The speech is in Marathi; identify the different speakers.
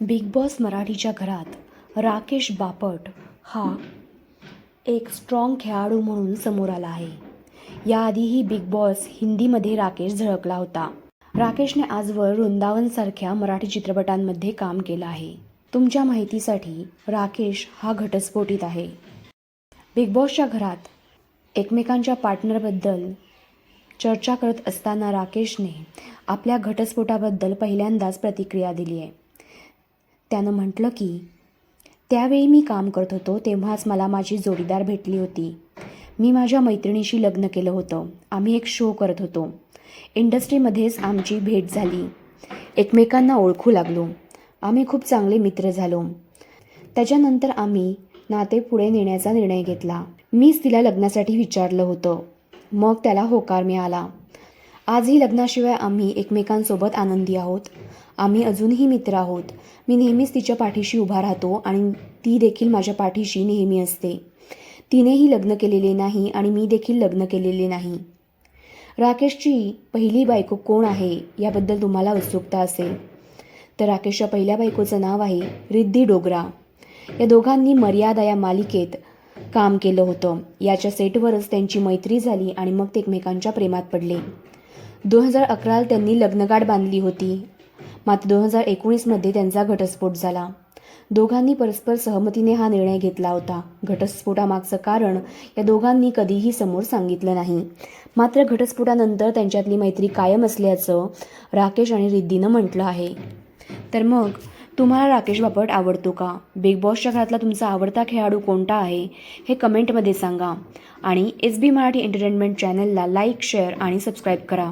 Speaker 1: बिग बॉस मराठीच्या घरात राकेश बापट हा एक स्ट्रॉंग खेळाडू म्हणून समोर आला आहे. याआधीही बिग बॉस हिंदीमध्ये राकेश झळकला होता. राकेशने आजवर वृंदावनसारख्या मराठी चित्रपटांमध्ये काम केलं आहे. तुमच्या माहितीसाठी राकेश हा घटस्फोटीत आहे. बिग बॉसच्या घरात एकमेकांच्या पार्टनरबद्दल चर्चा करत असताना राकेशने आपल्या घटस्फोटाबद्दल पहिल्यांदाच प्रतिक्रिया दिली आहे. त्यानं म्हटलं की त्यावेळी मी काम करत होतो तेव्हाच मला माझी जोडीदार भेटली होती. मी माझ्या मैत्रिणीशी लग्न केलं होतं. आम्ही एक शो करत होतो. इंडस्ट्रीमध्येच आमची भेट झाली. एकमेकांना ओळखू लागलो. आम्ही खूप चांगले मित्र झालो. त्याच्यानंतर आम्ही नाते पुढे नेण्याचा निर्णय घेतला. मीच तिला लग्नासाठी विचारलं होतं. मग त्याला होकार मिळाला. आजही लग्नाशिवाय आम्ही एकमेकांसोबत आनंदी आहोत. आम्ही अजूनही मित्र आहोत. मी नेहमीच तिच्या पाठीशी उभा राहतो आणि ती देखील माझ्या पाठीशी नेहमी असते. तिनेही लग्न केलेले नाही आणि मी देखील लग्न केलेले नाही. राकेशची पहिली बायको कोण आहे याबद्दल तुम्हाला उत्सुकता असेल. तर राकेशच्या पहिल्या बायकोचं नाव आहे रिद्धी डोगरा. या दोघांनी मर्यादा या मालिकेत काम केलं होतं. याच्या सेटवरच त्यांची मैत्री झाली आणि मग ते एकमेकांच्या प्रेमात पडले. दोन हजार अकराला त्यांनी लग्नगाठ बांधली होती. मात्र दोन हजार एकोणीसमध्ये त्यांचा घटस्फोट झाला. दोघांनी परस्पर सहमतीने हा निर्णय घेतला होता. घटस्फोटामागचं कारण या दोघांनी कधीही समोर सांगितलं नाही. मात्र घटस्फोटानंतर त्यांच्यातली मैत्री कायम असल्याचं राकेश आणि रिद्धीनं म्हटलं आहे. तर मग तुम्हाला राकेश बापट आवडतो का? बिग बॉसच्या घरातला तुमचा आवडता खेळाडू कोणता आहे? हे कमेंटमध्ये सांगा. आणि एस बी मराठी एंटरटेनमेंट चॅनलला लाईक शेअर आणि सबस्क्राईब करा.